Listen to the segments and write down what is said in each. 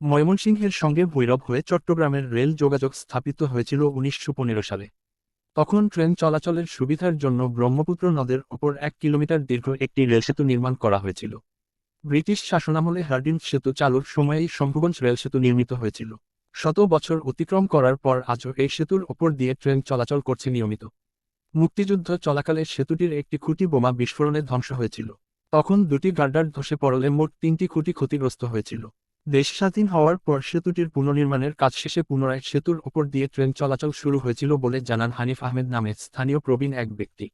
ময়মনসিংহের সঙ্গে ভৈরব হয়ে চট্টগ্রামের রেল যোগাযোগ স্থাপিত হয়েছিল উনিশশো পনেরো সালে। তখন ট্রেন চলাচলের সুবিধার জন্য ব্রহ্মপুত্র নদের ওপর এক কিলোমিটার দীর্ঘ একটি রেলসেতু নির্মাণ করা হয়েছিল। ব্রিটিশ শাসনামলে হার্ডিঞ্জ সেতু চালুর সময়েই শম্ভুগঞ্জ রেল সেতু নির্মিত হয়েছিল। শত বছর অতিক্রম করার পর আজও এই সেতুর ওপর দিয়ে ট্রেন চলাচল করছে নিয়মিত। মুক্তিযুদ্ধ চলাকালে সেতুটির একটি খুঁটি বোমা বিস্ফোরণে ধ্বংস হয়েছিল। তখন দুটি গার্ডার ধসে পড়লে মোট তিনটি খুঁটি ক্ষতিগ্রস্ত হয়েছিল। দেশ স্বাধীন হওয়ার পর সেতুটির পুনর্নির্মাণের কাজ শেষে পুনরায় সেতুর ওপর দিয়ে ট্রেন চলাচল শুরু হয়েছিল বলে জানান হানিফ আহমেদ নামে স্থানীয় প্রবীণ এক ব্যক্তি।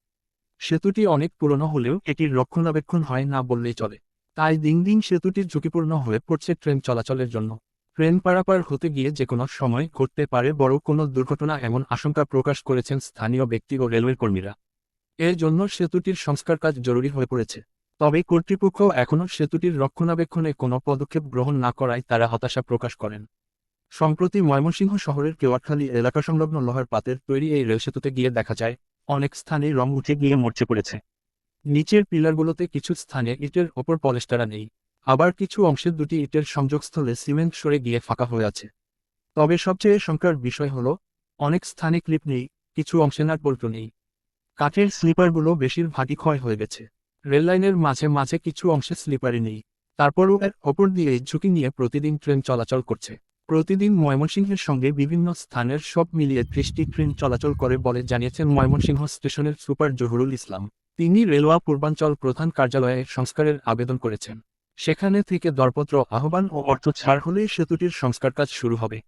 সেতুটি অনেক পুরনো হলেও এটির রক্ষণাবেক্ষণ হয় না বললেই চলে। তাই দিন দিন সেতুটি ঝুঁকিপূর্ণ হয়ে পড়ছে ট্রেন চলাচলের জন্য। ট্রেন পারাপার হতে গিয়ে যে কোনো সময় ঘটতে পারে বড় কোনো দুর্ঘটনা এমন আশঙ্কা প্রকাশ করেছেন স্থানীয় ব্যক্তি ও রেলওয়ে কর্মীরা। এর জন্য সেতুটির সংস্কার কাজ জরুরি হয়ে পড়েছে। তবে কর্তৃপক্ষ এখনও সেতুটির রক্ষণাবেক্ষণে কোনো পদক্ষেপ গ্রহণ না করায় তারা হতাশা প্রকাশ করেন। সম্প্রতি ময়মনসিংহ শহরের কেওয়ারখালী এলাকা সংলগ্ন লোহার পাতের তৈরি এই রেল সেতুতে গিয়ে দেখা যায়, অনেক স্থানে রং উঠে গিয়ে মরচে পড়েছে। নিচের পিলারগুলোতে কিছু স্থানে ইটের ওপর পলেস্টারা নেই, আবার কিছু অংশে দুটি ইটের সংযোগস্থলে সিমেন্ট সরে গিয়ে ফাঁকা হয়ে আছে। তবে সবচেয়ে শঙ্কার বিষয় হল, অনেক স্থানে ক্লিপ নেই, কিছু অংশে নাট বল্টু নেই। কাঠের স্লিপারগুলো বেশিরভাগই ক্ষয় হয়ে গেছে। রেললাইনের মাঝে মাঝে কিছু অংশে স্লিপারই নেই। তারপরও এর ওপর দিয়ে ঝুঁকি নিয়ে প্রতিদিন ট্রেন চলাচল করছে। প্রতিদিন ময়মনসিংহের সঙ্গে বিভিন্ন স্থানের সব মিলিয়ে ত্রিশটি ট্রেন চলাচল করে বলে জানিয়েছেন ময়মনসিংহ স্টেশনের সুপার জহুরুল ইসলাম। তিনি রেলওয়া পূর্বাঞ্চল প্রধান কার্যালয়ে সংস্কারের আবেদন করেছেন। সেখানে থেকে দরপত্র, আহ্বান ও অর্থ ছাড় হলেই সেতুটির সংস্কার কাজ শুরু হবে।